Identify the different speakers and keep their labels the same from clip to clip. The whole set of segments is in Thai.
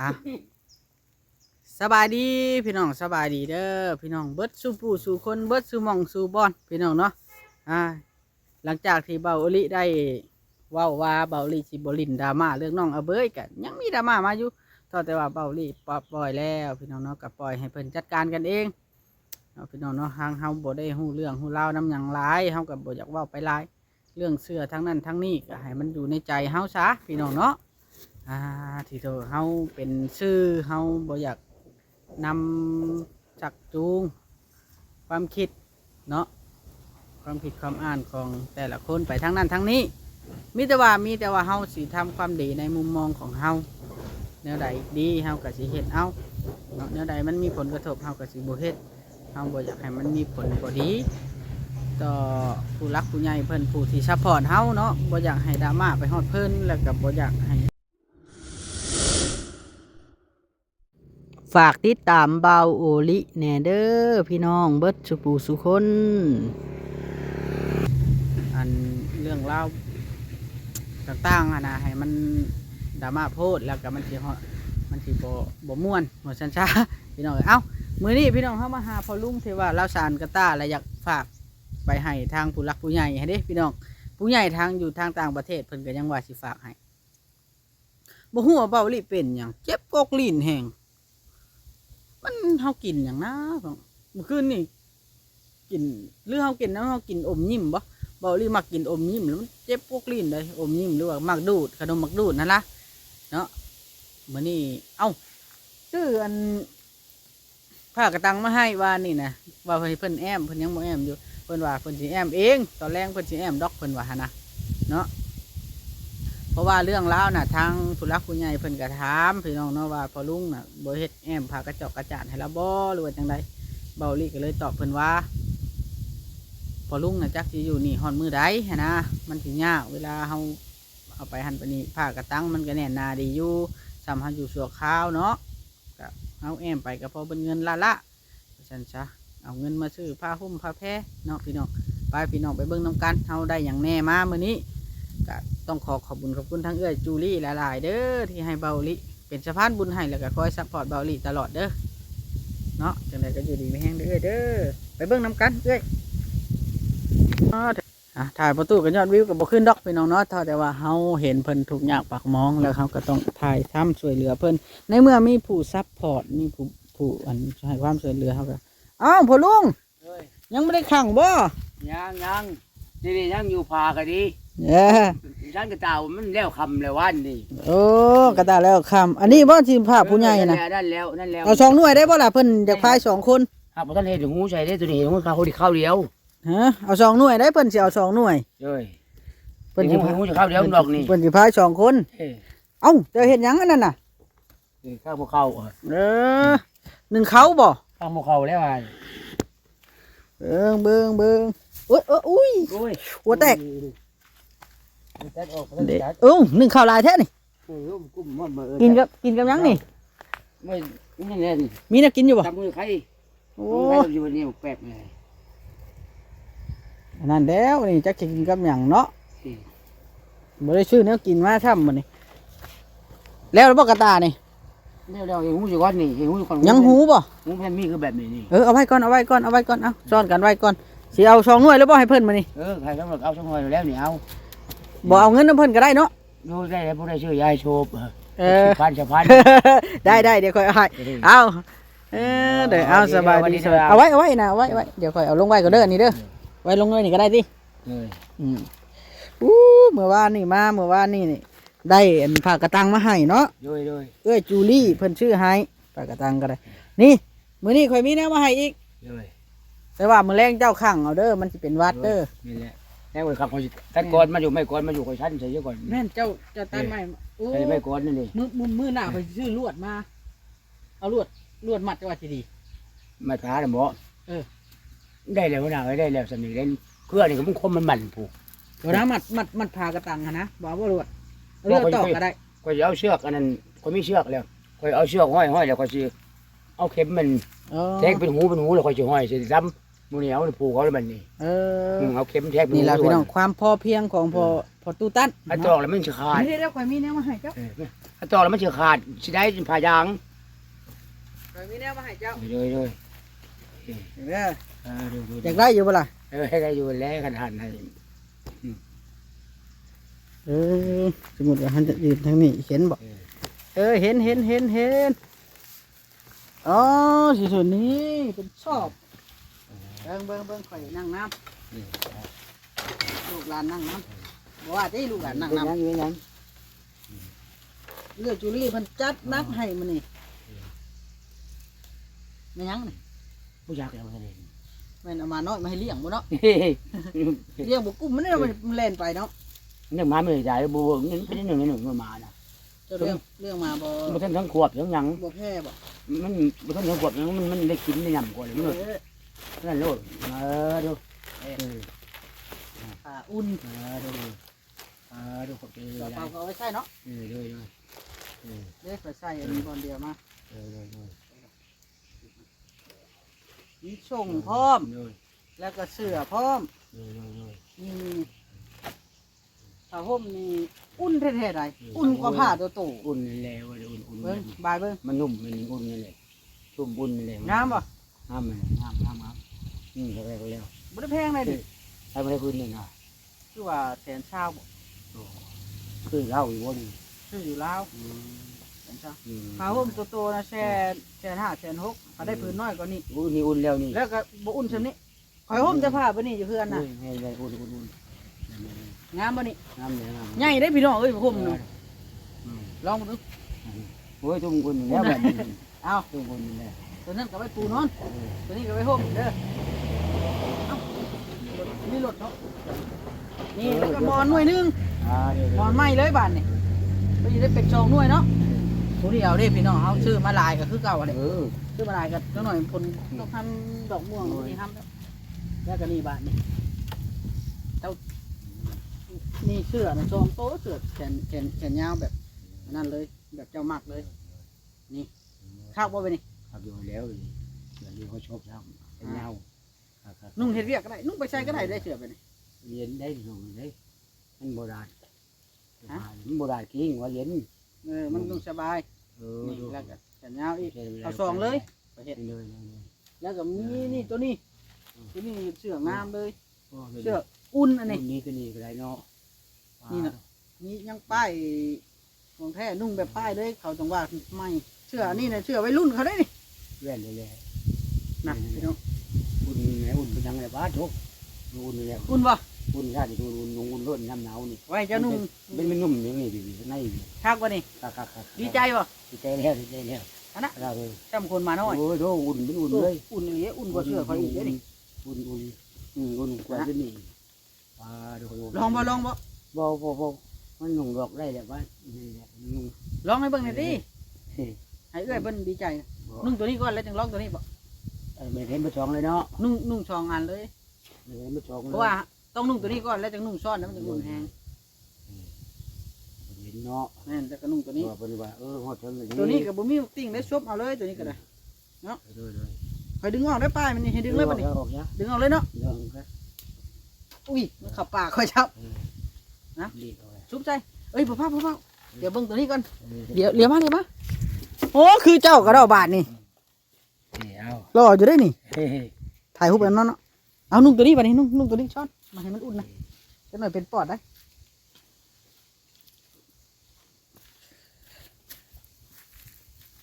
Speaker 1: อะสบายดีพี่น้องสบายดีเด้อพี่น้องเบิดสู่ผู้สู่คนเบิดสู่มองสู่บอนพี่น้องเนาะอ่า หลังจากที่เบาอลิได้เว้าว่าเบาอลิสิบลินดราม่าเรื่องน้องอาเบยกันยังมีดราม่ามาอยู่ต่อแต่ว่าเบาอลิปปล่อยแล้ว พี่น้องเนาะก็ปล่อยให้เพิ่นจัดการกันเองเนาะพี่น้องเนาะทางเฮาบ่ได้ฮู้เรื่องฮู้ราวนํหยังหลายเฮาก็บ่อยากเว้าไปหลาย เรื่องเสื้อทั้งนั้นทั้งนี้ก็ให้มันอยู่ในใจเฮาซะพี่น้องเนาะ อ่าที่เธอเฮาเป็นชื่อเฮาบ่อยากนำจักจูง ความคิดเนาะความคิดความอ่านของแต่ละคนไปทั้งนั้นทั้งนี้ มีแต่ว่ามีแต่ว่าเฮาสิทำความดีในมุมมองของเฮาแนวใดดีเฮาก็สิเฮ็ดเอาเนาะแนวใดมันมีผลกระทบเฮาก็สิบ่เฮ็ดเฮาบ่อยากให้มันมีผลบ่ดี ต่อผู้รักผู้ใหญ่เพิ่นผู้ที่ซัพพอร์ตเฮาเนาะบ่อยากให้ดราม่าไปฮอดเพิ่นแล้วก็บ่อยากให้ ฝากติดตามเบาโอลิแนเด้อพี่น้องเบิดสุปูสุคน อันเรื่องเล่าวต่างๆอะนะให้มันดราม่าโพดแล้วก็มันสิฮอดมันสิบ่บ่ม่วนหัวชันชาพี่น้องเอ้ยเอ้ามือนี้พี่น้องเฮามาหาพอลุงที่ว่าลาสารกะต้าและอยากฝากไปให้ทางผู้หลักผู้ใหญ่ให้เด้พี่น้องผู้ใหญ่ทางอยู่ทางต่างประเทศเพิ่นก็ยังว่าสิฝากให้บ่ฮู้ว่าเบาลิเป็นหยังเจ็บกกลิ้นแห้ง มันเฮากินอย่างนะของเมื่อคืนนี่กินหรือเฮากินแล้วเฮากินอมยิ้มบ่บ่หรือมักกินอมยิ้มแล้วมันเจ็บพวกลิ้นเลยอมยิ้มหรือว่ามักดูดขนมมักดูดนั่นละเนาะมื้อนี้เอ้าซื้ออันผ้ากระตังมาให้ว่านี่นะว่าเพิ่นแอมเพิ่นยังบ่แอมอยู่เพิ่นว่าเพิ่นสิแอมเอง ตอนแรกเพิ่นสิแอมดอกเพิ่นว่าหั่นนะเนาะ เพราะว่าเรื่องราน่ะทางผู้รักผู้ใหญ่เพิ่นก็ถามพี่น้องเนาะว่าพอลุงน่ะบ่เฮ็ดแอมพากระจอกกระจาดให้ละบ่หรือว่าจังไดเบาลี่ก็เลยตอบเพิ่นว่าพอลุงน่ะจักสิอยู่นี่ฮอดมือใดนะมันสิยากเวลาเฮาเอาไปหันไปนี่ผ้ากระตังมันก็แน่นนาดีอยู่สำเฮาอยู่ชั่วคราวเนาะก็เฮาแอมไปก็พอเป็นเงินละละฉันซะเอาเงินมาซื้อผ้าห่มผ้าแพรเนาะพี่น้องไปพี่น้องไปเบิ่งนํกันเฮาได้อย่างแน่มาเมื้อนี้ ก็ต้องขอขอบคุญขอบคุณทั้งเอื้อยจูลี่หลายๆเด้อที่ให้เบาลิเป็นสะพานบุญให้แล้วก็คอยซัพพอร์ตเบาลิตลอดเด้อเนาะจังไดก็อยู่ดีไม่แห้งเด้อเอื้อยเด้อไปเบิ่งนํกันเอ้อยอะถ่ายประตูกันยอดวิวกับบ่ขึ้นดอกพี่น้องเนาะเท่าแต่ว่าเฮาเห็นเพิ่นทุกอย่างปากหมองแล้วเขาก็ต้องถ่ายทำช่วยเหลือเพิ่นในเมื่อมีผู้ซัพพอร์ตมีผู้ผู้อันให้ความช่วยเหลือเขาก็อ้าวพ่อลุง
Speaker 2: เอ้ย
Speaker 1: ยังไม่ได้ขังบ่
Speaker 2: ยังยังนี่นี่ยังอยู่พากันดี
Speaker 1: เออ
Speaker 2: ฉันกระเต่ามันแล้วคำแล้ววันนี่
Speaker 1: โอ้กระตายแล้วคำอันนี้บ่ทีมภาพผู้ใหญ่นะ
Speaker 2: นั่นแล้วนั่นแล้ว
Speaker 1: เอาสองหน่วยได้บ่ล่ะเพิ่นอยากพายสองคน
Speaker 2: ครับท่านเห็นหูใส่ได้ตัวนี้เห็นหูเขาที่เข้าเดียว
Speaker 1: ฮะเอาสองหน่วยได้เพิ่นสิเอาสองหน่วย
Speaker 2: เอ้ย
Speaker 1: เพิ่นสิ
Speaker 2: เห็นหูจะเข้าเดียวดอกนี่
Speaker 1: เพิ่นสิพายสองคน
Speaker 2: เอ้ย
Speaker 1: เอ้าเจะเห็นหยังอันนั้นน่ะ
Speaker 2: ข้าวพวกเข้า
Speaker 1: เออหนึ่งเขาบ่
Speaker 2: ข้าวพวกเข้าแล้วไง
Speaker 1: เบิ่งเบิ่งเบิ่งโอ้ยเอ้ยอุ้ย
Speaker 2: โอ้ย
Speaker 1: หัวแตก
Speaker 2: แตกออก
Speaker 1: เด็กเอ้าหนึ่งข้าวลายแท้นี่
Speaker 2: กุ้มมันมาเออ
Speaker 1: กินกับกินกับหยังนี่
Speaker 2: ไม่ไม่เล่น
Speaker 1: มีนักกินอยู่บ่
Speaker 2: จับมือใคร
Speaker 1: โอ้
Speaker 2: ใครอยู่นี่แปลกเลย
Speaker 1: อันนั่นแล้วนี่จักสิกินกับหยังเนาะบ่ได้ชื่อแนวกินมาช่ำมื้อนี้แล้วบ่กระตานี่
Speaker 2: เดี๋ยวเดี๋ยวเห็นหูอยู่ก่อนนี่เห็นหูอยู่ก่อน
Speaker 1: ยังหูบ่
Speaker 2: หูแผ่นมีคือแบบนี้นี่
Speaker 1: เออเอาไว้ก่อนเอาไว้ก่อนเอาไว้ก่อนเอาซ่อนกันไว้ก่อนสิเอาสองหน่วยแล้วบ่ให้เพิ่นมื้อนี้
Speaker 2: เออใครต้องเอาช่างหอยแล้วนี่เอา
Speaker 1: บ่เอาเงินนํเพิ่นก็ได้เนาะ
Speaker 2: ดูได้แล้วพวกได้ชื่อยายโชบ
Speaker 1: เออ
Speaker 2: พันสะพัน
Speaker 1: ได้ได้เดี๋ยวค่อยเอาให้เอาเออเดี๋ยวเอาสบายดีสบายเอาไว้เอาไว้นะเอาไว้เอาไว้เดี๋ยวค่อยเอาลงไว้ก็เด้อนี่เด้อไว้ลงเลยนี่ก็ได้ติ
Speaker 2: เออ
Speaker 1: อืมอู้เมื่อวานนี่มาเมื่อวานนี่นี่ได้อันผักกระตังมาให้เนาะ
Speaker 2: ด้วยด้วย
Speaker 1: เอ้ยจูลี่เพิ่นชื่อให้ผักกระตังก็ได้ นี่มื้อนี้ข่อยมีแนวมาให้อีก
Speaker 2: ด้วย
Speaker 1: แต่ว่ามื้อแรงเจ้าขังเอาเด้อมันสิเป็นหวัดเด้อ
Speaker 2: นี่แหละ แน่เว้ยครับเขาสิตัดก่อนมาอยู่ไม่ก่อนมาอยู่กับฉันใส่เยอะก่อน
Speaker 1: แม่นเจ้าเจ้าตัดไม้โอ้
Speaker 2: ใส่ไม่ก่อนนี่นี่
Speaker 1: มื้อมื้อมื้อหน้าข่อยสิซื้อลวดมา เอาลวดลวดมัดก็ว่าสิดี
Speaker 2: มาท้าน่ะบ่
Speaker 1: เออ
Speaker 2: ได้แล้วนะได้แล้วสนิทเล่นเครื่องนี่ก็มันคมมันมันผูก
Speaker 1: เดี๋ยวนะมัดมัดมัดผ่ากระตังหั่นนะบ่เอาบ่ลวดเอาลวดตอกก็ได้
Speaker 2: ก็จะเอาเชือกอันนั้นก็มีเชือกแล้วก็เอาเชือกห้อยห้อยแล้วก็สิเอาเข็มมัน
Speaker 1: เออ
Speaker 2: แทงเป็นหูเป็นหูแล้วก็สิห้อยสิซ้ำ มือเหนียวผูกเขาเลยมันนี่
Speaker 1: เออ
Speaker 2: อืมเอาเข็มแทงเป็นหู
Speaker 1: นี่ล่ะพี่น้องความพอเพียงของพอพอตู้ตัน
Speaker 2: ถ้าตอกแล้วมันสิขาด
Speaker 1: เดี๋ยวเดี๋ยวข่อยมีแนวมาให้เจ้า
Speaker 2: เออถ้าตอกแล้วมันจะขาดสิได้ผ่ายาง
Speaker 1: ไปมีแนวมาให้เจ้า
Speaker 2: เลยเลย
Speaker 1: เด้อ
Speaker 2: เออดูดู
Speaker 1: อยากได้อยู่บ่ล่ะ
Speaker 2: เออให้ได้อยู่แล้วขนาดให้
Speaker 1: เออสมมุติว่าหันจะยืนทางนี้เห็นบ่
Speaker 2: เออ
Speaker 1: เออเห็นเห็นเห็นเห็นอ๋อสิส่วนนี้เป็นชอบเบิ่งเบิ่งเบิ่งข่อยนั่งน้
Speaker 2: นี่ำ
Speaker 1: ลูกหลานนั่งน้ำบ่ว่าที่ลูกหลานนั่ง
Speaker 2: เป็น
Speaker 1: น้
Speaker 2: ยังเป็นยังำ
Speaker 1: เลือดจุลี่เพิ่นจัดนักให้มื้อนี้ไม่ยังนี่
Speaker 2: ผู้ชายเอาเลย
Speaker 1: แม่นเอามาน้อยมาให้เลี้ยงบ่เนาะ
Speaker 2: เฮ้ย
Speaker 1: เลี้ยงบ่กุ้มมันเนี่ยมันเล่นไปเนาะ
Speaker 2: นี่มาไม่ได้บัวนี่เป็นหนึ่งหนึ่งมานะ
Speaker 1: เจ้าเรื่องเรื่องมาบ่
Speaker 2: มันทั้งทั้งขวบทั้งยัง
Speaker 1: บ่แพ้บ่
Speaker 2: มันมันทั้งทั้งขวบมันมันได้กินได้ยำกว่าเลยมัน
Speaker 1: เออ
Speaker 2: นั่นโลดเออดูเออ
Speaker 1: อ่าอุ่น
Speaker 2: เออดูเออดูขอบใจเล
Speaker 1: ต่อยเปล่าก็เอาไว้ใส่เนาะ
Speaker 2: เออเลยเลยเออ
Speaker 1: เด้ไปใส่อันนี้ก่อนเดียวมา
Speaker 2: เออเลยเลย
Speaker 1: มีส่งพร้อม
Speaker 2: เลย
Speaker 1: แล้วก็เสื้อพร้อม
Speaker 2: เลยเลยเลย
Speaker 1: นี่ผ้าห่มนี่อุ่นแท้ๆใดอุ่นกว่าผ้าตัวโต
Speaker 2: อุ่นแล้วอุ่นอุ่น
Speaker 1: เบิ่งบายเบิ่ง
Speaker 2: มันนุ่มมันอุ่นนี่แหละชุ่มอุ่นนี่แหละ
Speaker 1: งามบ่
Speaker 2: งามเลยงามงา มงามอืมก็ได้ก็แล้ว
Speaker 1: บ่ได้แพงเลยดิ
Speaker 2: ใช้ไม่ได้พื้นหนึ่งอะ
Speaker 1: คือว่าแสนเช้าบ่
Speaker 2: คือเล่าอีกวัน
Speaker 1: ซื้ออยู่ลาว
Speaker 2: อืม
Speaker 1: แสนเช้า
Speaker 2: อืม
Speaker 1: ผ้าห่มตัวโตนะแสนแสนห้าแสนหกเขาได้ผืนน้อยกว่านี้
Speaker 2: อุ่นนี่อุ่นแล้วนี่
Speaker 1: แล้วก็บ่อุ่นซำนี้ข่อยห่มจะผ้าบ่นี่อยู่เพื่อนน่ะ
Speaker 2: ให้ได้อุ่นอุ่นอุ่น
Speaker 1: งามบ่นี่
Speaker 2: งามเลยงาม
Speaker 1: ใหญ่ได้พี่น้องเอ้ยห่มน่ะ
Speaker 2: อืม
Speaker 1: ลองดู
Speaker 2: โอ้ยทุ่มอุ่นแล้วแบบนี้
Speaker 1: เอา
Speaker 2: ทุ่มอุ่นแล้ว
Speaker 1: ตัวนั้นก็ไว้ปูนอน ตัวนี้ก็ไว้ห่มเด้อเอ้านี่ รถเนาะนี่แล้วก็หมอนหน่วยหนึง
Speaker 2: อ่าเดี๋ยว
Speaker 1: หมอนไหม้เลยบานนี่ก็จะได้เป็ดชองหน่วยเนาะผู้เดียวเด้พี่น้องเขาซื้อมาหลายก็คือเก่าเลย
Speaker 2: เออ
Speaker 1: ซื้อมาหลายก็จังหน่อยคนต้องทำดอกม่วงนี่ทำแล้วแล้วก็นี่บานนี่เจ้านี่เสื้อนะชองโตเสื้อแขนแขนแขนยาวแบบนั่นเลย แบบเจ้ามักเลย นี่ข้าวบ่ไปนี่
Speaker 2: ครับอยู่แล้วเดี๋ยวนี้เขาชอบทำเป็นเงาครับครับ
Speaker 1: นุ่งเฮ็ดเวียกก็ได้ นุ่งไปใส่ก็ได้ได้เสื้อไปนี่
Speaker 2: เย็นได้หนุ่มได้มันโบราณ
Speaker 1: ฮะ
Speaker 2: มันโบราณจริงว่าเย็น
Speaker 1: เออมันนุ่งสบาย
Speaker 2: เออ
Speaker 1: นี่
Speaker 2: ดู
Speaker 1: แล้วก็แขนยาวอีก
Speaker 2: ใช่ว
Speaker 1: เอาซองเลย ไปเฮ็ด
Speaker 2: เลยเลยเลย
Speaker 1: แล้วก็มีนี่ตัวนี้
Speaker 2: อืม
Speaker 1: ตัวนี้เสื้องามเลย
Speaker 2: โอ้เลย
Speaker 1: เสื้ออุ่นอันนี้
Speaker 2: นี่ก็นี่ก็ได้เนาะ
Speaker 1: นี่น่ะนี่ยังป้ายของแท้นุ่งแบบป้ายเลยเขาต้องว่าไม่เสื้อนี่นะเสื้อวัยรุ่นเขาได้นี่
Speaker 2: แว่นเลยแหละ
Speaker 1: นะพี่น้อง
Speaker 2: อุ่นแหมอุ่นเป็น ยังไงบ้าทุกอุ่นเลย
Speaker 1: อุ่นบ่
Speaker 2: อุ่นชาติอุ่นอุ่นอุ่นร้อนน้ำหนาวนี่
Speaker 1: ไว้เจะนุ่ง
Speaker 2: เป็นมันนุ่มอย่างนี้ดีดีในดี
Speaker 1: คักว่านี่
Speaker 2: คักคักคัก
Speaker 1: ดีใจบ่
Speaker 2: ดีใจแล้วดีใจแล้ว
Speaker 1: อันน่ะ
Speaker 2: เราเลย
Speaker 1: จำคนมาน้อย
Speaker 2: โอ้ยโดอุ่นเป็นอุ่นเลย
Speaker 1: อุ่นอย่างเงี้ยอุ่นกว่าเสื้อเขาอีกเด้อนี่
Speaker 2: อุ่นอุ่นอืมอุ่นกว่าที่นี่ว้าดู
Speaker 1: ลองบ่ลองบ่
Speaker 2: บ่บ่บ่มันนุ่งดอกได้แต่ว่านี่แหละนุ่ง
Speaker 1: ลองให้เบิ่งหน่อยดิ
Speaker 2: เฮ้ย
Speaker 1: ให้เอ้อยเบิ่นดีใจนะ
Speaker 2: บ่
Speaker 1: นุ่งตัวนี้ก่อนแล้วจึงลองตัวนี้บ่
Speaker 2: เออ ไม่เห็นมาจองเลยเนาะ
Speaker 1: นุ่งนุ่งชองอันเลย
Speaker 2: ไม่เห็นมาจองเลย
Speaker 1: เพราะว่าต้องนุ่งตัวนี้ก่อนแล้วจึงนุ่งซ้อนแล้วมันจะนุ่งแห้ง
Speaker 2: เห็นเนาะ
Speaker 1: แม่นแต่ก็นุ่งตัวนี้
Speaker 2: ว่าเป็นว่าเออฮอดเทิงเลย
Speaker 1: ตัวนี้ก็บ่มีติ่งได้ซบเอาเลยตัวนี้ก็ได้
Speaker 2: เลยเลย
Speaker 1: คอยดึงออกได้ป้ายมันนี่ให้ดึงเลยบ่นี่
Speaker 2: ออกเนี่ย
Speaker 1: ดึงออกเลยเนาะ
Speaker 2: เรื่องครับ
Speaker 1: อุ้ยมันขับปากคอยชับนะ
Speaker 2: รีบเอาเลย
Speaker 1: ชุบใจเอ้ยพ่อพ่อพ่อพ่อเดี๋ยวเบิ่งตัวนี้ก่อน
Speaker 2: เออ
Speaker 1: เดี๋ยวเดี๋ยวมาเดี๋ยวมาโอ้คือเจ้ากระดอกบาทนี่
Speaker 2: นี่เอา
Speaker 1: รออยู่ได้นี่
Speaker 2: เฮ้ย
Speaker 1: ถ่ายรูปแบบนั้นเนาะ เอานุ่งตัวนี้ไปนี่นุ่งนุ่งตัวนี้ช้อน มาให้มันอุ่นนะจะหน่อยเป็นปอดได้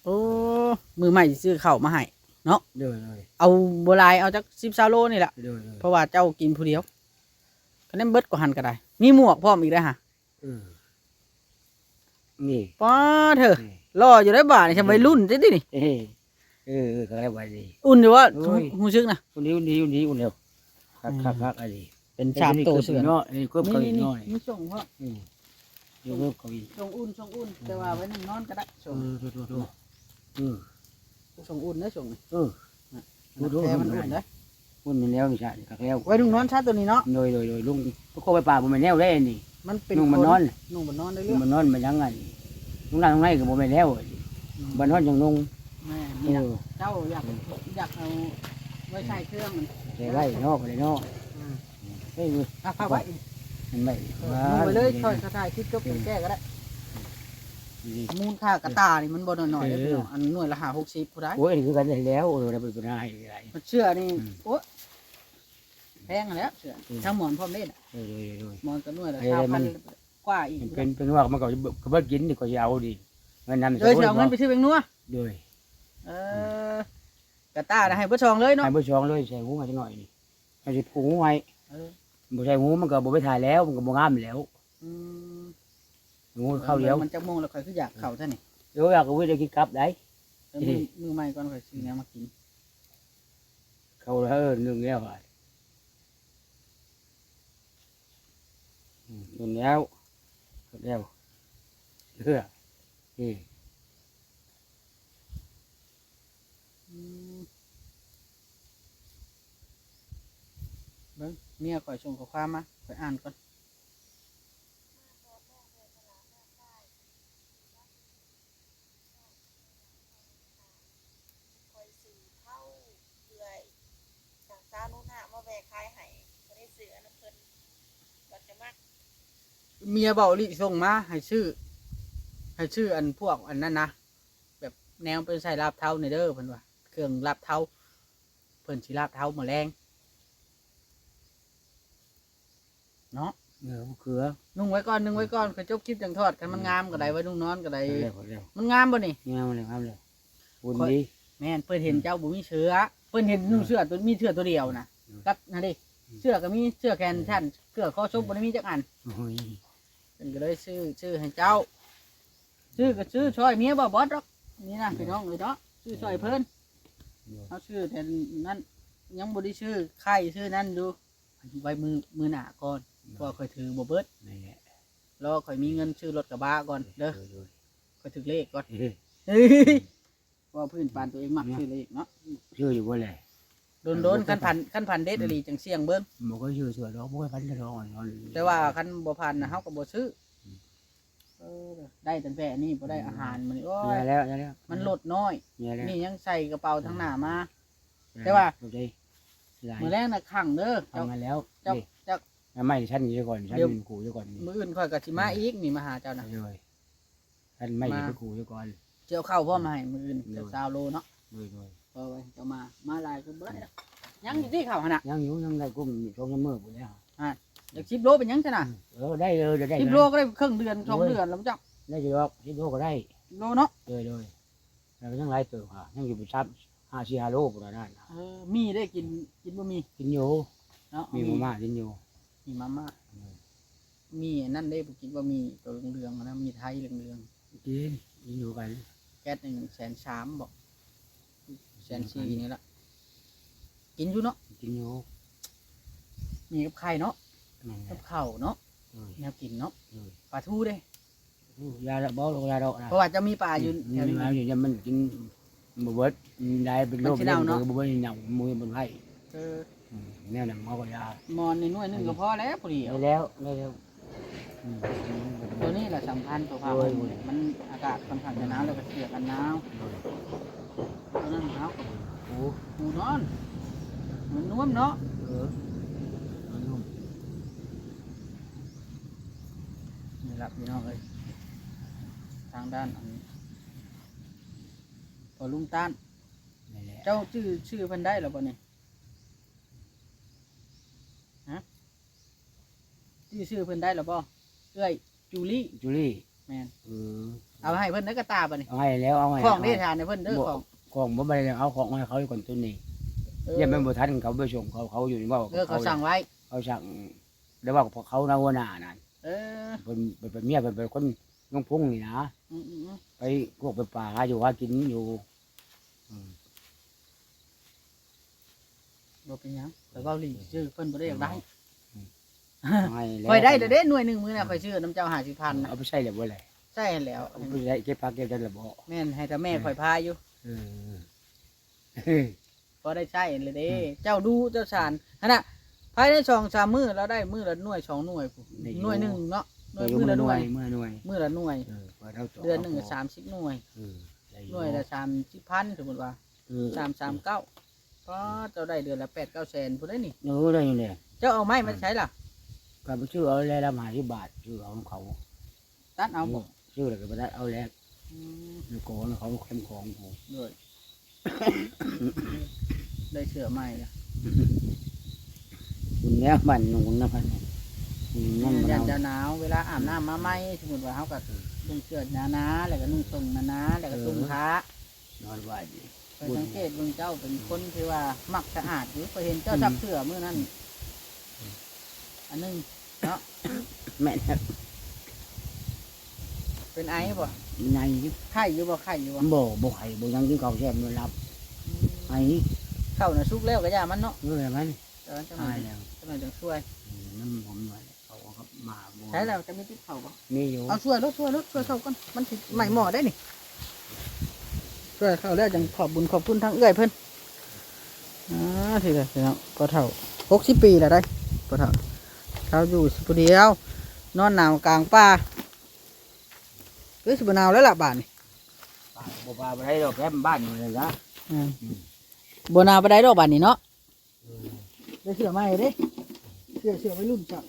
Speaker 1: โอ้ มือใหม่ซื้อข้าวมาให้
Speaker 2: เดินเลย
Speaker 1: เอาโบราณเอาจากสิบซาโลนี่แหละ
Speaker 2: เดินเลย
Speaker 1: เพราะว่าเจ้ากินผู้เดียวคะแนนเบิดก็หันก็ได้ มีหมวกพร้อมอีกได้อฮะ
Speaker 2: เออนี่
Speaker 1: ป้าเถอะ
Speaker 2: นี่
Speaker 1: รออยู่ได้บ่านี่ทำไมรุ่นจิดินี่
Speaker 2: เอ้ยเออเออก็ได้ไว้ดี
Speaker 1: อุ่นอยู่ว่า
Speaker 2: โอ้ย
Speaker 1: หูชึกนะ
Speaker 2: คนนี้คนนี้คนนี้คนเดียวคักคักคักอะไร
Speaker 1: เป็นชามโตเสือ
Speaker 2: เนาะนี่ก็เขาอี
Speaker 1: นี่
Speaker 2: ก
Speaker 1: นี่
Speaker 2: น้อย
Speaker 1: นี่ส่งพ่อ
Speaker 2: อืมเดี๋ยวเพิ่มเขาอีก
Speaker 1: ส่งอุ่นส่งอุ่น แต่ว่าไว้นั่งนอนก็ได้
Speaker 2: เอ
Speaker 1: ส่ง
Speaker 2: อดูดูดูเออ
Speaker 1: ส่งอุ่นนะส่งนี่
Speaker 2: เออ ดูดู
Speaker 1: แต่มันอุ่นนะ
Speaker 2: มันมันแล้วไม่ใช่คักแล้ว
Speaker 1: ไว้นุ่งนอนชาตัวนี้เนาะ
Speaker 2: โดยโดยโดยลุงก็เข้าไปป่าผมไม่แนวได้นี่
Speaker 1: มันเป็น
Speaker 2: นุ่งมันนอน
Speaker 1: นุ่งมันนอนได้
Speaker 2: นุ่
Speaker 1: เรื่องง
Speaker 2: มันนอนมันยังไงลุงนั่งตรงไหนก็บ่ไม่แล้วบ้านนอนยังนุ่ง
Speaker 1: แม่
Speaker 2: เอ
Speaker 1: นี่นะ
Speaker 2: อ
Speaker 1: เจ้าอยากอยากเอาไว้ใส่เครื่องมัน
Speaker 2: ใส่ไว้นอกเลยเนาะ
Speaker 1: อืม
Speaker 2: เฮ้ย
Speaker 1: อะพักไว้
Speaker 2: มันไม่
Speaker 1: เออนุ่งไปเลยค่อยกระถ่ายคลิปจบแก้ก็ได้
Speaker 2: นี่
Speaker 1: มูลค่ากระตานี่มันบ่น้อยๆ
Speaker 2: เออ
Speaker 1: เด้อพี่น้องอันหน่วยละ5 60ผู้ใด
Speaker 2: โอ้ยนี่คือกันได้แล้วเออได้เป็นปัญหาอะไร
Speaker 1: มันเชื่อนี่
Speaker 2: อืม
Speaker 1: โอ้แพงแล้วเชื่ออ
Speaker 2: ม
Speaker 1: ทั้งหมอนพร้อมเล่น
Speaker 2: เออเลยเลย
Speaker 1: หมอนก็หน่วยละ
Speaker 2: เออมัน
Speaker 1: 9,000กว่าอีก
Speaker 2: มันเป็นเป็นว่ามันก็ก็บ่กินดีกว่าจะเอาดีเงินนำ
Speaker 1: เดี๋ยวสิเอาเงินไปซื้อเบงนัว
Speaker 2: โดย
Speaker 1: เออกระตาน่ะให้เบ่ชองเลยเนาะ
Speaker 2: ให้เบ่ชองเลยใส่หูมาจักหน่อยนี่ให้สิผูกหูไว้
Speaker 1: เออ
Speaker 2: บ่ใส่หูมันก็บ่ไปถ่ายแล้ว มันก็บ่งามแล้ว
Speaker 1: อืม
Speaker 2: หูเข้าเดียว
Speaker 1: มันจะโมงแล้วค่อยคืออยากเข้าซะนี่
Speaker 2: เดี๋ยวอยากเอาไว้ได้กินกลับได้
Speaker 1: เออมือมือใหม่ก่อนค่อยซื้อแนวมากิน
Speaker 2: เข้าแล้วเออนึงแล้วอะอืมนึงแล้วแล้วเฮือนี่
Speaker 1: อืม เบิ่งเมียข่อยส่งข้อความมาข่อยอ่านก่อน
Speaker 3: คอยสื่อเข้าเรื่อยจากซานุหะมาแวกคายให้ก็ได้สื่ออันนั้นเพิ่นก็จะมาก
Speaker 1: เมียเบาลิส่งมาให้ชื่อ ให้ชื่ออันพวกอันนั้นนะแบบแนวเป็นใส่ลาบเท้าในเด้อเพิ่นว่า เครื่องลาบเท้าเพิ่นสิลาบเท้าหมแรงเนาะ
Speaker 2: เออมะเขือ
Speaker 1: นุ่งไว้ก่อนนุ่งไว้ก่อนก็จบคลิปจังทอดกันมันงามก็ได้ไว้นุ่งนอนก็ได้
Speaker 2: เร็วเร็ว
Speaker 1: มันงามบ่นี่
Speaker 2: งามเลยงามเลยบุญ
Speaker 1: ค่อย
Speaker 2: ดี
Speaker 1: แม่นเพิ่นเห็นเจ้าบ่มีเชื้อเพิ่นเห็นนุ่งเสื้อตัวมีเสื้อตัวเดียวนะ
Speaker 2: อืม
Speaker 1: กับนั่นดิเสื้อก็มีเสื้อแขนสั้นเสื้อคอชกบ่ได้มีจักอัน
Speaker 2: โอ้ย
Speaker 1: เพิ่นก็เลยซื้อซื้อให้เจ้าซื้อก็ซื้อช่วยเมียบ่บอดหรอกนี่นะพี่น้องเอ้ยเนาะซื้อช่วยเพิ่น เอาซื้อแต่นั้นยังบ่ได้ซื้อไข่ซื้อนั่นอยู่ไว้มือมือหน้าก่อนเพราะว่าค่อยถือบ่เบิด
Speaker 2: นี่แหละ
Speaker 1: แล้วค่อยมีเงินซื้อรถกระบะก่อนเด้อ
Speaker 2: โดย
Speaker 1: ค่อยถึกเลขก่อน
Speaker 2: เฮ้ย
Speaker 1: เฮ้ยว่าพื้นปานตัวเองมักซื้อเลขเนาะ
Speaker 2: ชื่ออยู่ว่าอะไร
Speaker 1: โดนโดนๆคันพันคันพันเด็ดอะไรจังเสี่ยงเบิ่ง
Speaker 2: มันก็ชื่อเสือดอกบ่ค่อยพันจะร้องอ่อน
Speaker 1: แต่ว่าคันบ่พันนะเฮาก็บ่ซื้อเออได้ตั้งแต่นี่บ่ได้อาหารมันนี่โอ้
Speaker 2: เนี่ย
Speaker 1: ย
Speaker 2: แล้วเนี่ยแล้ว
Speaker 1: มันลดน้อย
Speaker 2: เนี่ยแล้ว
Speaker 1: นี่ยังใส่กระเป๋าทั้งหน้ามา แต่ว่า
Speaker 2: โอเคหลาย
Speaker 1: มื้อแรกน่ะขังเด้อเจ้า
Speaker 2: ทำมาแล้ว
Speaker 1: เจ้า
Speaker 2: นี่
Speaker 1: เจ้า
Speaker 2: ไม่ชั้นอยู่ก่อนชั้น
Speaker 1: เดี๋ยว
Speaker 2: เป็นกูอยู่ก่อนนี่
Speaker 1: มื้ออื่นค่อยก็สิมาอีกนี่มาหาเจ้านะ
Speaker 2: เลยชั้นไม่
Speaker 1: มา
Speaker 2: เป็นกูอยู่ก่อน
Speaker 1: เจ้าเข้าวพ่อมาให้มื้ออื่น
Speaker 2: เดี๋
Speaker 1: เจ้า
Speaker 2: ยว
Speaker 1: ซาวโลเนาะ
Speaker 2: เลยเลย
Speaker 1: พอไว้เจ้ามามาหลายก็บ่ได้ดอกยังอยู่ที่ข้าวหั่นน่ะ
Speaker 2: ยังอยู่ยังได้กุ้งช่วงมือกูแล้ว
Speaker 1: อยาก10โลเป็นหยังซั่นน่ะ
Speaker 2: เออได้เลยได้
Speaker 1: 10โลก็ได้ครึ่งเดือนสองเดือนแล้วจ้ะ
Speaker 2: ได้จะดอกสิบโลก็ได้
Speaker 1: โลเนาะ
Speaker 2: เลยเลยแล้วยังไรเติมค่ะยังอยู่เป็นซับห้าสี่ห้าโลกูได้นั่น
Speaker 1: เออมีได้กินกินบ่มี
Speaker 2: กินอยู่
Speaker 1: เนาะ
Speaker 2: มีมาม่ากินอยู่
Speaker 1: มีมาม่ามีอันนั่นได้ผมคิดว่ามีตัวเหลืองๆนะมีไทยเหลือง
Speaker 2: กินกินอยู่กัน
Speaker 1: ๆแก๊สหนึ่งแสนสามบอกแสนสี่นี่ละกินอยู่เนาะ
Speaker 2: กินอยู่
Speaker 1: มีกับไข่เนาะ
Speaker 2: นั่นแห
Speaker 1: กั
Speaker 2: ละ
Speaker 1: บข้าวเนาะ
Speaker 2: เออ
Speaker 1: แนวกินเนาะ
Speaker 2: เออ
Speaker 1: ปลาทูเด้
Speaker 2: ยาดอกบ่ลงยาดอกนะ
Speaker 1: เพราะว่าจะมีปลาอยู่แถว
Speaker 2: มี
Speaker 1: นี้
Speaker 2: มาอยู่ยังมันกินบ่เบิดได้เป็นโรค
Speaker 1: มันสิเน่าเนาะ
Speaker 2: บ่เบิดหนังมือมันไผ
Speaker 1: เออ
Speaker 2: แนวหนังเมากว่ายา ม
Speaker 1: อนในหน่วยหนึงก็พอแล้วพอดี
Speaker 2: ได้แล้วได้แล้วอืม
Speaker 1: ตัวนี้แหละสำคัญตัวผ้า
Speaker 2: โอ้ย
Speaker 1: มันอากาศค่อนข้างจะหนาวแล้วก็เสียกันหนาวตัวนั้นหนาว
Speaker 2: โอ้
Speaker 1: หมูนอนมันนุ่มเนาะ
Speaker 2: เออเอานุ่ม
Speaker 1: นี่ละพี่น้องเอ้ยทางด้านอันพอลุงต้าน
Speaker 2: นี่แหละ
Speaker 1: เจ้าชื่อชื่อเพิ่นได้หรือเปล่าเนี่ยฮะชื่อชื่อเพิ่นได้หรือเปล่าเอ้ยจูลี่
Speaker 2: จุลี่
Speaker 1: แม่น
Speaker 2: เออ
Speaker 1: เอาให้เพิ่นได้กระตาบ่เนี่ย
Speaker 2: เอาให้แล้วเอาให้
Speaker 1: ของได้ทานในเพิ่นเด้อ
Speaker 2: บ่
Speaker 1: ของ
Speaker 2: ของบ่ไปเลยเอาของให้เขาก่อนตัวนี้
Speaker 1: เออ
Speaker 2: ยังไม่บ่ทันเขาไปส่งเขาเขาอยู่นี่ว่า
Speaker 1: เออเขาสั่งไว้
Speaker 2: เขาสั่งแล้วว่าเขานะหัวหน้านั่น
Speaker 1: เออ
Speaker 2: เป็นเป็นเป็นเมียเป็นเป็นคนน้องพุ่งนี่นะ
Speaker 1: อืมอืมอืม
Speaker 2: ไปพวกไปป่าหาอยู่หากินอยู่อืม
Speaker 1: บ่เป็นหยังแต่ว่าลีชื่อเพิ่นบ่ได้อยากได้
Speaker 2: เอาให้แล้ว
Speaker 1: ค่อยได้เด้อเด้หน่วยหนึงมื้อน่ะค่อยชื่อน้ำเจ้า50,000น่ะ
Speaker 2: เอาไปใส่แล้วบ่เลย
Speaker 1: ใช่แล้ว
Speaker 2: เอาไปใส่เก็บผักเก็บได้แล้วบ่
Speaker 1: แม่นให้แต่แม่ค่อยพาอยู่
Speaker 2: เออ
Speaker 1: พอได้ใช้เลยเด้ เจ้าดูเจ้าสารขณะ ภายในสองสามมื้อเราได้มื้อละหน่วยสองหน่วยพู้หน่วยหนึ่งเนาะหน่วยมื้อละหน่วย
Speaker 2: เมื่อหน่วย
Speaker 1: มื้อละหน่วย
Speaker 2: เออพอเราจบ
Speaker 1: เดือนหนึ่งก็สามสิบหน่วย
Speaker 2: เออได้อ
Speaker 1: หน่วยละสามสิบพันสมมติว่า
Speaker 2: เออ
Speaker 1: สามสามเก้าก็เจ้าได้เดือนละแปดเก้าแสนพูดได้นี่
Speaker 2: เออได้อยู่เนี่ย
Speaker 1: เจ้าเอาไม้มาใช้ล่ะ
Speaker 2: ก็ไปชื่อเอาแล้วละ50บาทชื่อเอาของเขา
Speaker 1: ตัดเอาบ่
Speaker 2: ชชื่ออะไรก็ไม่ได้เอาแล้ว
Speaker 1: อืม
Speaker 2: แล้วก็เขาเข้มของผม
Speaker 1: ด้วยได้เชื่อใหม่ละ
Speaker 2: คุณแล้วมันนูนนะพันเนี่ยอืมนั่นมัน
Speaker 1: ยัน
Speaker 2: เอา
Speaker 1: จะหนาวเวลาอาบน้ำมาไหมสมมติว่าเขากับนุ่งเสื้อหนาหนาๆแล้วก็นุ่งทรงหนาหนาๆแล้วก็ตุ้มผ้าน
Speaker 2: อนไหวดี
Speaker 1: ไปสังเกตเบิ่งเจ้าเป็นคนที่ว่ามักสะอาดอยู่พอเห็นเจ้าซักเสื้อมื้อนั้นอันหนึงเนาะ
Speaker 2: แม่เนี่ย
Speaker 1: เป็นไอบ่
Speaker 2: ใน
Speaker 1: ไข่อยู่บ่ไข่อยู่บ่
Speaker 2: บ่บ่ไข่บ่ยังกินข้าวแซ่บมันรับไอ้
Speaker 1: เข้าน่ะสุกแล้วก็ย่ามันเนาะ
Speaker 2: เมื่อมัน
Speaker 1: แต่ว่าจะ
Speaker 2: ตา
Speaker 1: มา
Speaker 2: ยแล้ว
Speaker 1: จะมาจังช่วย
Speaker 2: น้ำผมหน่อยเขาเอาครับมาบ่
Speaker 1: ใช้แล้วจะมีติ๊กเข้าบ่
Speaker 2: มีอยู่
Speaker 1: เอาช่วยรถช่วยรถช่วยเข้าก่อนมันสิใหม่หม้อได้นี่ช่วยเข้าแล้วจังขอบบุญขอบคุณทั้งเอื้อยเพิ่นอ่าทีเดียวพี่น้องก็เท่า60ปีแล้วได้ก็เท่าเขาอยู่สิผู้เดียวนอนหนาวกลางป่าเอ้ยสิบหนาวแล้วล่ะบ้านนี่
Speaker 2: ป่าบ่ป่าบ่ได้ดอกแค่บ้านนี่เลยนะ
Speaker 1: อืมบหนาวไปได้ดอกบ้านนี่เนาะ ได้เสือใหม่เด้เสือเสือไว้รุ่นจับ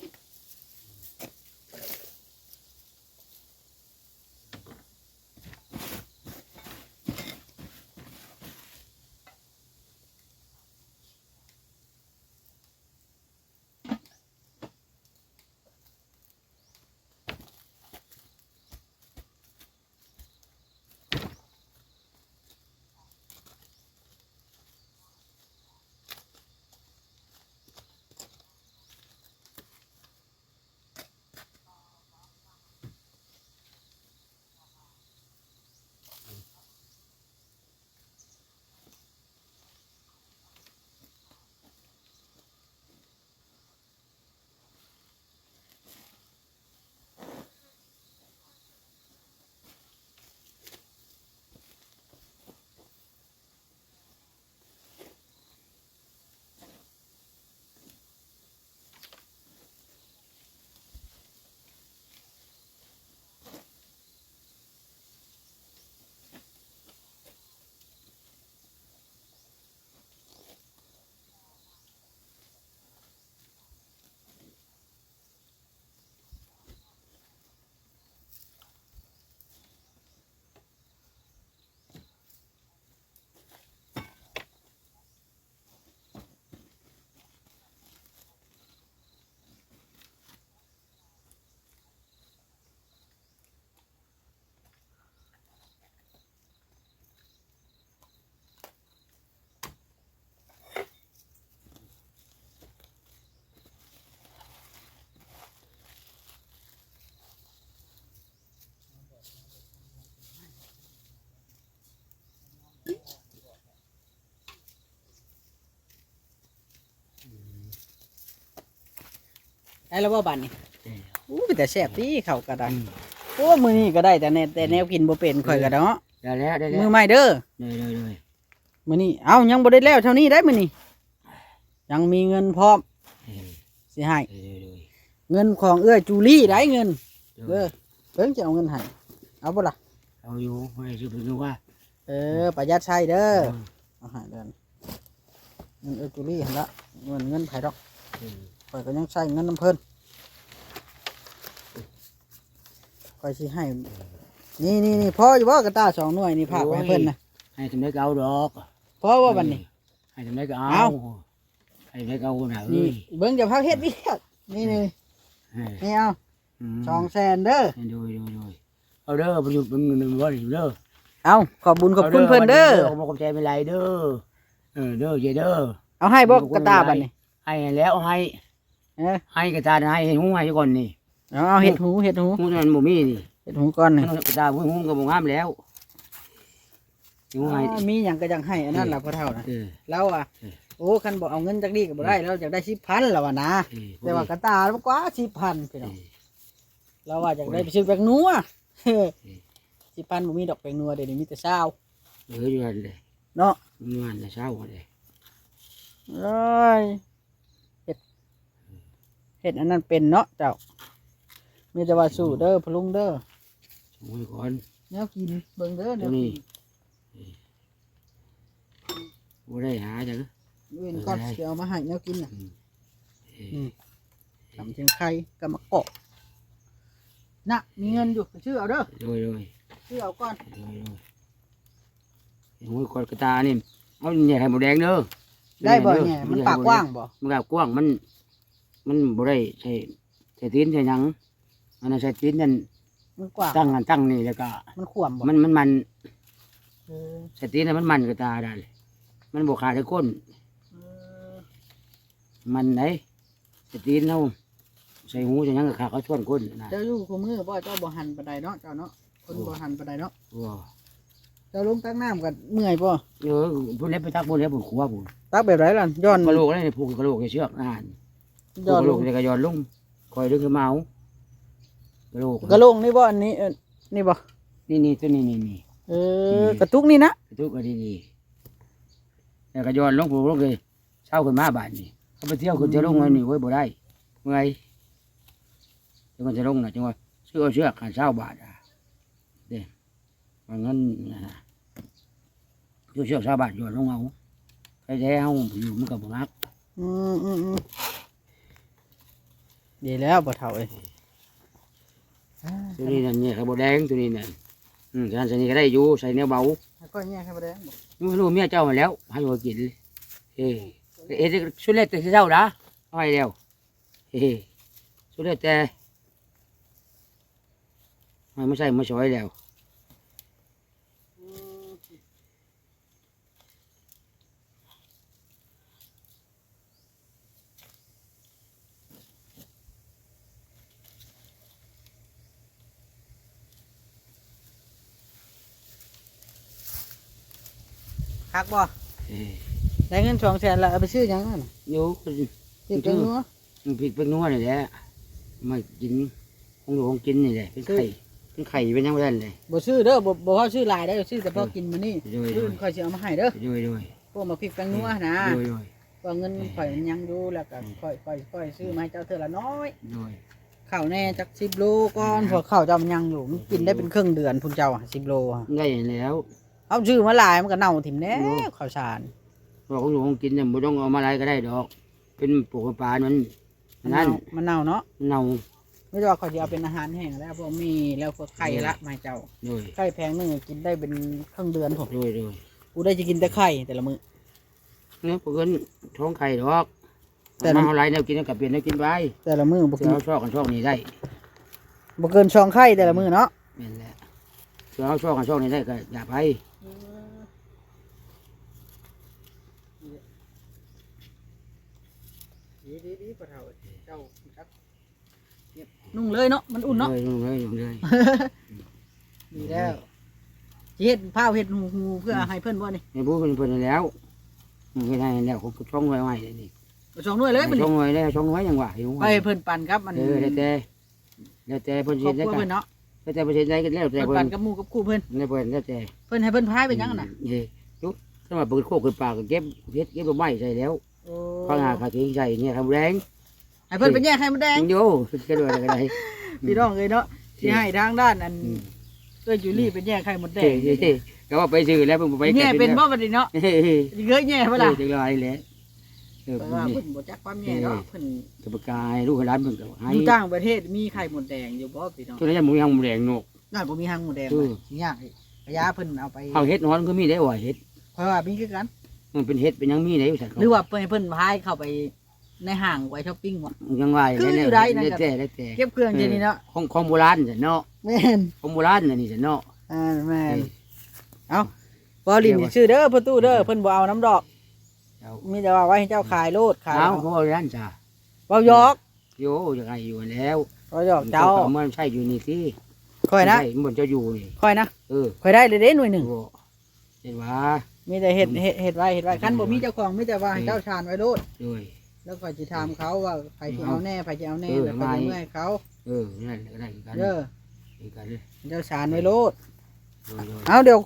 Speaker 1: ได้แล้วว่าบ้านนี่อู้เป็นแต่แซ่บที่เขาก็ได้โอ้มือนี้ก็ได้แต่แนแต่แนวกินบ่เป็นข่อยก็เนาะ
Speaker 2: ได้แล้วได้แล้
Speaker 1: มื
Speaker 2: ว
Speaker 1: อใหม่เด้อ
Speaker 2: ได้เลยเลย
Speaker 1: มือนี้เอ้ายังบ่ได้แล้วเท่านี้ได้มือนี้ยังมีเงินพร้อม
Speaker 2: เออ
Speaker 1: สิให้
Speaker 2: ได้เลยเลย
Speaker 1: เงินของเอื้อยจูลี่ได้เงิน
Speaker 2: เอ
Speaker 1: เอ
Speaker 2: อ
Speaker 1: อเพิ่งจะเอาเงินให้เอาบ่ล่ะ
Speaker 2: เอาอยู่ให้ชื่อเป็นว่า
Speaker 1: เออประหยัดใช้เด้อเอาให้เด้อเงินเอื้อยจูลี่หั่นละเงินเงินไผดอก
Speaker 2: เออ
Speaker 1: ข่อยก็ยังใช้เงินน้ำเพิ่นข่อยสิให้ นี่นี่นี่พ่ออยู่ว่ากระตาสองหน่วยนี่ภาคไว้ให้เพิ่นนะ
Speaker 2: ให้ทำได้ก็เอาดอก
Speaker 1: พ่อว่าบันนี้
Speaker 2: ให้ทำได้ก็
Speaker 1: เอา
Speaker 2: เอา ให้ทำได้ก็เอาหน่าเอ้
Speaker 1: นี่
Speaker 2: ย
Speaker 1: เบิ่งจะพักเฮ็ดวิเฮ็ดนี่นี่
Speaker 2: เออ
Speaker 1: นี่เอา
Speaker 2: ม
Speaker 1: สองแสนเด้อ
Speaker 2: ให้ดูดูดูเอาเด้อประยุทธ์เป็นหนึ่งวันอยู่เด้อ
Speaker 1: เอาขอบบุญขอบคุณเพิ่นเด้อ
Speaker 2: เอามาขอบใจเป็นไรเด้อเออเด้อเจเด้อ
Speaker 1: เอาให้บอกกระตาบันนี้
Speaker 2: ให้แล้วให้
Speaker 1: เออ
Speaker 2: ให้กระตาให้ให้หูให้ก่อนนี่
Speaker 1: เอาเอาเห็ดหูเห็ดหู
Speaker 2: หูนั้นบ่มีนี่
Speaker 1: เห็ดหูก่อนนี่
Speaker 2: กระตาหูหูก็บ่งามแล้วหูให้
Speaker 1: อ๋อมีหยังก็ยังให้อันนั้นล่ะพ่อเฒ่านะ
Speaker 2: เออ
Speaker 1: แล้วอะ
Speaker 2: เออ
Speaker 1: โอ้คันบอกเอาเงินจากนี้ก็บ่ได้แล้วอยากได้10,000แล้วว่ะนะ
Speaker 2: เออ
Speaker 1: แต่ว่ากระตามันกว่า10,000พี่
Speaker 2: เอ
Speaker 1: น้อง
Speaker 2: อ
Speaker 1: เราว่าอยากได้ไปซื้อแป้งนัว10,000บ่มีดอกแป้งนัวเดี๋ยวนี้มีแต่ซาว
Speaker 2: เอออยู่นั่นเลย
Speaker 1: เนาะ
Speaker 2: อยู่นั่นเลยเช้าเลย
Speaker 1: เอ้ยเห็ดเห็ดอันนั้นเป็นเนาะเจ้ามีแต่ว่าสู้เด้อพะลุงเด้อ
Speaker 2: โอ้ยก่อน
Speaker 1: แนวกินเบิ่งเด้อแนว
Speaker 2: นี่
Speaker 1: กิน
Speaker 2: บ่ได้หาจัง
Speaker 1: เว้นก่อนสิเอามาให้แนวกินน่ะ
Speaker 2: เออ
Speaker 1: ทำเชียงไข่กับมะกอกน่ะมีเงินอยู่ไปชื่อเอาเด้อ
Speaker 2: โดยโดย
Speaker 1: ชื่อเอาก่อน
Speaker 2: โดยโดยเห็นหัวกอดกระตานี่เอาเนี่ยไข่หมูแดงเด้อ
Speaker 1: ได้บ่เนี่ยมันปากกว้างบ่
Speaker 2: มันก็กว้างมัน มันบ่ได้ใช่ใช่ตีนใช่หยังอันนั้นใช่ตีนนั่น
Speaker 1: มันกว้าง
Speaker 2: ตั้งกันตั้งนี่แล้วก็
Speaker 1: มันขวมบ่
Speaker 2: มันมันมัน
Speaker 1: เออ
Speaker 2: ใช่ตีนน่ะมันมันกระตาได้มันบ่ขาดที่ก้น
Speaker 1: เออ
Speaker 2: มันไหนใช่ตีนเฮาใส่หูใช่หยังก็ขาดเขาชวนก้นนะ
Speaker 1: เจ้าอยู่คู่มือบ่เจ้าบ่หันปานใดเนาะเจ้าเนาะคนบ่หันปานใดเนาะ
Speaker 2: ว้า
Speaker 1: เจ้าลงตักน้ำกันเมื่อยบ่
Speaker 2: เออพุ่นเล็บไปตักพุ่นเล็บพุ่นขัวพุ่น
Speaker 1: ตักแบบไรล่ะย้อน
Speaker 2: กระโหลกนี่ผูกกระโหลกให้เชือกอาหารผูก
Speaker 1: ย้อกน
Speaker 2: ระโหล
Speaker 1: ล
Speaker 2: ก
Speaker 1: ง
Speaker 2: นี่ก็ย้อนลงคอยดึงขึ้นมาเอากระโหลก
Speaker 1: กระโหลกนี่บ่อันนี้เออนี่บ่
Speaker 2: นี่นี่ตัวนี้นี่นี่
Speaker 1: เออกระตุกนี่นะ
Speaker 2: ทุกข์ก็ดีดีแต่ก็ย้อนลงผูกลงเลยเช้าขึ้นมาบาทนี่เขาไปเที่ยวขึ้นเที่ยวลงเงินนี่ไว้ยบ่ได้เมื่อยจังหวะจะลงนะจังหวะซื้อเอาเชือกขาดเช้าบาทอะเด้ว่าเงินนะซื้อเชือกเช้าบาทย้อนลงเอาใครจะให้เอาอยู่มันก็บ่รัก
Speaker 1: อืมอืมอืม ดีแล้วบ่เท่าเอ้ยอ่า
Speaker 2: ตัวนี้นั่นเนี่ยไข่บดแดงตัวนี้นั่นอืมฉะนั้นใส่นี่ก็ได้อยู่ใส่เนื้อเบา
Speaker 1: แล้วก็แย่ให้บ่ได้บ่
Speaker 2: ไม่รู้เมียเจ้ามาแล้วให้หัวกินเลยเฮ้เอ๊ะสุดเล็ดแต่เจ้านะเอาไปแล้วเฮ้สุดเล็ดแต่ไม่ไม่ใช่ไม่ช่วยแล้ว
Speaker 1: คักบ่
Speaker 2: เฮ้ย
Speaker 1: ได้เงิน2แสนแล้วเอาไปซื้อหยังนั่นน่ะ
Speaker 2: อยู่
Speaker 1: สิเป็นนัว
Speaker 2: มันผิดเป็นนัวนี่แหละมากินของหลวงกินนี่แหละเป็นไข่เป็นไข่เป็นยังไงเลย
Speaker 1: บ่ซื้อเด้อบ่บ่พอซื้อหลายได้อซื้อแต่พอกินมื้อนี้
Speaker 2: โดยโด
Speaker 1: ซื้อยค่อยสิเอามาให้เด้อ
Speaker 2: โดยโดย
Speaker 1: พวกมาพริกแป้งนัวนะ
Speaker 2: โดยโดย
Speaker 1: ว่าเงินข่อยมันยังอยู่แล้วก็ค่อยค่อยค่อยซื้อมาให้เจ้าเทื่อละน้อย
Speaker 2: โดย
Speaker 1: ข้าวแน่จัก10โลก่อนเพอข้าวเจ้ามันยังอยู่มันกินได้เป็นครึ่งเดือนพุ่นเจ้าอะ10โลอะ
Speaker 2: ได้แล้ว
Speaker 1: เอาชื่อมาหลายมันก็เน่าถิ่มแน่ข้าวสาร
Speaker 2: บอกของหลวงกินเนี่ยไม่ต้องเอามาอะไรก็ได้ดอก เป็นปลูกปลามัน
Speaker 1: มัน
Speaker 2: นั่
Speaker 1: เน่านมันเน่าเนาะ
Speaker 2: เน่า
Speaker 1: ไม่ใช่ว่าเขาจะเอาเป็นอาหารแห้งแล้วพวกมีแล้วพวกไข่ละมาให้เจ้า
Speaker 2: โดย
Speaker 1: ไข่แพงหนึงกินได้เป็นครึ่งเดือนผม
Speaker 2: โดยโดย
Speaker 1: กูได้จะกินแต่ไข่แต่ละมื้อ
Speaker 2: เนี่ยเพื่อนท้องไข่ดอก
Speaker 1: แต่
Speaker 2: แต่
Speaker 1: มัน
Speaker 2: มาเอาไรแนวกินกับเปลี่ยนแนวกินไป
Speaker 1: แต่ละมื้อบ่
Speaker 2: เสื
Speaker 1: กิ
Speaker 2: อนเอาชอบกันชอบนี้ได้
Speaker 1: บ่เกินช่องไข่แต่ละมื้อเนาะ
Speaker 2: นั่นแหละเสือเอาชอบกันชอบนี้ได้ก็อย่าไป
Speaker 1: ดีดีดีปะเฒ่าเจ้าครับ นุ่งเลยเนาะมันอุ่นเนาะ
Speaker 2: เลยเลยเลย
Speaker 1: ดีแล้วสิเฮ็ดผ้าเฮ็ดหูหูเพื่อให้เพิ่นบ่นี่
Speaker 2: ในผู้เป็นเพื่อนแล้วมันไม่ได้แล้วผมช่องไว้ไว้เลยนี่
Speaker 1: เอาช่องด้วยเลยบัด
Speaker 2: ช่อ
Speaker 1: นี้
Speaker 2: งไว้แล้วช่องไว้ยังไหวอยู่
Speaker 1: ไปให้เพิ่นปั่นครับมัน
Speaker 2: เออแล้วแต่แล้วแต่เพื่อน
Speaker 1: ครอบ
Speaker 2: ได้
Speaker 1: ครัว
Speaker 2: กัน
Speaker 1: เพิ่นเนาะ
Speaker 2: แล้วแต่เพื่อนได้กันแล้วแต่
Speaker 1: เพิ่น
Speaker 2: เพื่อ
Speaker 1: ปั่
Speaker 2: น
Speaker 1: นกับหมู่กับคู่เพิ่น
Speaker 2: แล้วเพื่อนแล้วแต่
Speaker 1: เพิ่นให้เพิ่นพายเป็นหยังน่ะ
Speaker 2: เย่ยุถ้ามาเปิดโคกขึ้นปากก็เก็บเพชรเก็บใบไม้ใส่แล้ว
Speaker 1: โอ้
Speaker 2: ข้างหน้าขาทิ้งใส่เนี่ยทำแรง
Speaker 1: ให้เพิ่นไปแยกไข่มดแดง
Speaker 2: โย่ก็ด้วยอะไรก็ได้
Speaker 1: พี่น้องเอ้ยเนาะที่ให้ทางด้านอัน
Speaker 2: อืม
Speaker 1: เอ้ยจูลี่เป็นแย่ไข่มดแด
Speaker 2: เฮ้
Speaker 1: ง
Speaker 2: เฮ้ก็ว่าไปซื้อแล้วเพิ่งไป
Speaker 1: แย่เป็นบ่บัดนี้เนาะ
Speaker 2: เฮ้เฮ้
Speaker 1: เยอะแย่เวลา
Speaker 2: จังไรแหละเออ
Speaker 1: แต่ว่าเพิ่นบ่จักความแย่เนาะเพิ่น
Speaker 2: กระปกายลูกร้านเพิ่งก็ให้
Speaker 1: อยู่ต่างประเทศมีไข่มดแดงอยู่บ่พี่น้อง
Speaker 2: ตัวนี้มึงยังมึงแดงนก
Speaker 1: นั่นบ่มีหางมดแดง
Speaker 2: อื
Speaker 1: เลย
Speaker 2: ม
Speaker 1: สิยากอีกระยะเพิ่นเอาไป
Speaker 2: เอาเฮ็ดนอนก็มีได้ว่าเฮ็ด
Speaker 1: เพราะว่ามีคือกัน
Speaker 2: มันเป็นเฮ็ดเป็นยังมีได้อยู่สัตว์
Speaker 1: หรือว่าเพิ่นให้เพิ่นพายเข้าไป ในห้างไว้ช้อปปิ้งบ่
Speaker 2: ยังว่า
Speaker 1: คืออยู่ได้นั่น
Speaker 2: ได้
Speaker 1: ครับ
Speaker 2: แต่ได้แต่
Speaker 1: เก็บเครื่องเจนี่เนาะ
Speaker 2: ของของโบราณจ้ะเนาะ
Speaker 1: แม่น
Speaker 2: ของโบราณน่ะนี่จ้ะเนาะ
Speaker 1: อ่าแม่นบ่ลินนี่ชื่อเด้อประตูเด้อเพิ่นบ่เอาน้ำดอก
Speaker 2: เอา
Speaker 1: มีแต่ว่าไว้ให้เจ้าขายโลดขาย
Speaker 2: เอาของโบราณจ้ะ
Speaker 1: เว้าหยอก
Speaker 2: โย่ยังไงอยู่แล้ว
Speaker 1: เว้าหยอกเจ้า
Speaker 2: มันใช่อยู่นี่สิ
Speaker 1: ค่อยนะ
Speaker 2: ใช่มันจะอยู่นี่
Speaker 1: ค่อยนะ
Speaker 2: เออ
Speaker 1: ค่อยได้เลยเด้หน่วยหนึ่ง
Speaker 2: โอ้เห็นว่า
Speaker 1: มีแต่เห็ดเห็ดเห็ดไว้เห็ดไว้คันบ่มีเจ้าของมีแต่ว่าให้
Speaker 2: อืม
Speaker 1: เจ้าชานไว้โลด
Speaker 2: ด้วย
Speaker 1: แล้วค่อยสิถามเขาว่าไผสิเอาแน่ไผสิเอาแน่
Speaker 2: เออ
Speaker 1: แล้วค่อย
Speaker 2: ไม่
Speaker 1: สิเมื่อให้เขา
Speaker 2: เออนั่นก็ได้คือกัน
Speaker 1: เด้อ
Speaker 2: คือกันเลย
Speaker 1: เจ้าชานไว้โลด
Speaker 2: โดยโดย
Speaker 1: เอาเดี๋ยว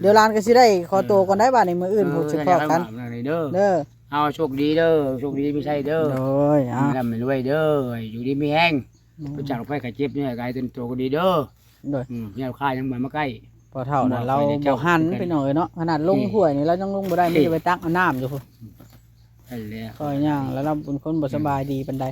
Speaker 1: เดี๋ยวร้านก็สิได้ขอตัวก่อนได้บ่าในมืออื่นผมสิพอกัน
Speaker 2: เออเด้อ
Speaker 1: เด้อ
Speaker 2: เอาโชคดีเด้อโชคดีไม่ใช่เด้อ
Speaker 1: โดยอะ
Speaker 2: ลำรวยเด้ออยู่ดีมีแห้งรู้จักไปกับเจ็บเนี่ยกลายเป็นตัวก็ดีเด้อ
Speaker 1: โดย
Speaker 2: อืมเนี่ยค่ายังมามาใกล้
Speaker 1: พอเท่าน่ะ
Speaker 2: บอก
Speaker 1: เรา
Speaker 2: ไปเลย
Speaker 1: บ่
Speaker 2: เจ้า
Speaker 1: หัน
Speaker 2: คือกัน
Speaker 1: ไปหน่อยเนาะขนาดลง
Speaker 2: นี่
Speaker 1: ห้วยนี่เรายังลงบ่ได้
Speaker 2: นี่
Speaker 1: มีแต่ไปตักเอาน้ำอยู่พุ่ น
Speaker 2: นั่นแหละ
Speaker 1: ก็ย่างแล้วเราเป็นคนบ่สบายดีปานใด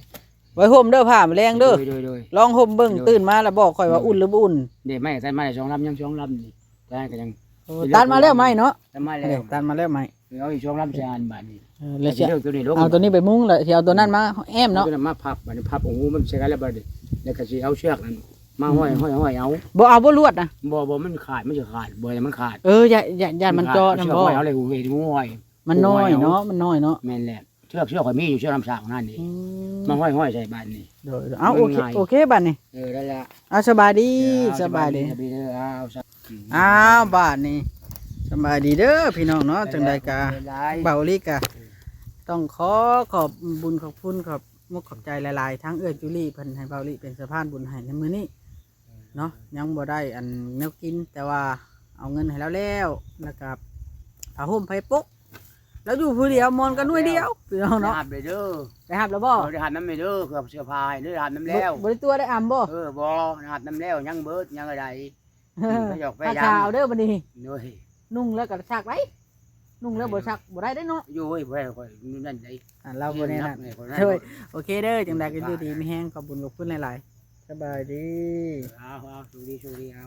Speaker 1: ไว้ห่มเด้อผ้าแมลงเด้อ
Speaker 2: โดยโดยโดย
Speaker 1: ลองห่มเบิ่ง
Speaker 2: โดย
Speaker 1: ตื่นมาแล้วบอกข่อยว่าอุ่นหรือบ่อุ่น
Speaker 2: เดี๋ยวไม่ใส่มาได้สองลำยังสองลำนี่ได้ก็ยัง
Speaker 1: เออตัดมาแล้วไหมเนาะ
Speaker 2: ใส่มาแล้
Speaker 1: เดี๋ยว
Speaker 2: ว
Speaker 1: ตัดมาแล้วไหม
Speaker 2: เอาอีกสองลำใส่อันบาทนี่
Speaker 1: เออแล้ว
Speaker 2: สิ
Speaker 1: สิ
Speaker 2: เลือกตัวนี้ลง
Speaker 1: เอาตัวนี้ไปมุ้งแล้วสิเอาตัวนั้นมาแอมเนาะ
Speaker 2: ตัวนั้นมาพับบัดนี้พับโอ้โหมันใช้กันแล้วบัดนี้แล้วก็สิเอาเชือกนั้นมาห้อยห้อยห้อยเอา
Speaker 1: บ่เอาบ่ลวดนะ
Speaker 2: บ่บ่มันขาดมันจะขาดบ่ให้มันขาด
Speaker 1: เอออย่าอย่าอย่ามันเจาะ
Speaker 2: เชื
Speaker 1: นำ
Speaker 2: อก
Speaker 1: บ่
Speaker 2: ห้อยเอาเลยหูเวทีห้อย
Speaker 1: มันน้อยเนาะมันน้อยเนาะ
Speaker 2: แม่นแหละเชือกเชือกข่อยมีอยู่เชือกลำสากนั่นนี่
Speaker 1: อื
Speaker 2: มาห้อยห้อยใส่บาทนี่
Speaker 1: เดี๋ยวเอาโอเค
Speaker 2: ง่าย
Speaker 1: โอเคบัดนี้
Speaker 2: เออได้ละ
Speaker 1: เอาสบายดี
Speaker 2: เออ
Speaker 1: สบายดี
Speaker 2: สบายดีเด้อเอาซะ
Speaker 1: อ้าวบาดนี้สบายดีเด้อพี่น้องเนาะจังใดกะ
Speaker 2: หลาย
Speaker 1: เบาลีกะต้องขอขอบบุญขอบคุณขอบมุกขอบใจหลายๆ ทั้งเอื้อจุลี่เพิ่นให้เบาลีเป็นสะพานบุญให้ในมื้อนี้เนาะยังบ่ได้อันแนวกินแต่ว่าเอาเงินให้แล้วแล้วแล้วก็ผ้าห่มไผปุ๊ก แล้วอยู่ผู้เดียวมอนกันด้วยเดียวพี่น้อง
Speaker 2: เนาะ
Speaker 1: เนาะ
Speaker 2: อาบเลยเด้อ
Speaker 1: ไปหับแล้วบ่
Speaker 2: เอาได้หับน้ำไม่เด้อเกือบเสื้อผ้าให้เด้อหับน้ำแล้ว
Speaker 1: บ่ได้ตัวได้อ่ำบ่
Speaker 2: เออบ่หับน้ำแล้วยังเบิดยังอะไรไปหยอกไป
Speaker 1: ผ้า
Speaker 2: ยัง
Speaker 1: ขาวเด้อบัดนี้
Speaker 2: เด้อ
Speaker 1: นุ่งแล้วก็ซักไว้นุ่งแล้วบ่ซักบ่ได้เด้อเนาะ
Speaker 2: อยู่เฮ้ยบ่ได้ข่อยนั่นได้
Speaker 1: อะเราบ่แน่นั่น
Speaker 2: เฮ้
Speaker 1: เฮ้
Speaker 2: ย
Speaker 1: ยโอเคเด้อจังใดก็อยู่ดีมีแห้งขอบคุญขอบคุณหลายๆสบายดี
Speaker 2: เอาเอาสูดีสูดีเอา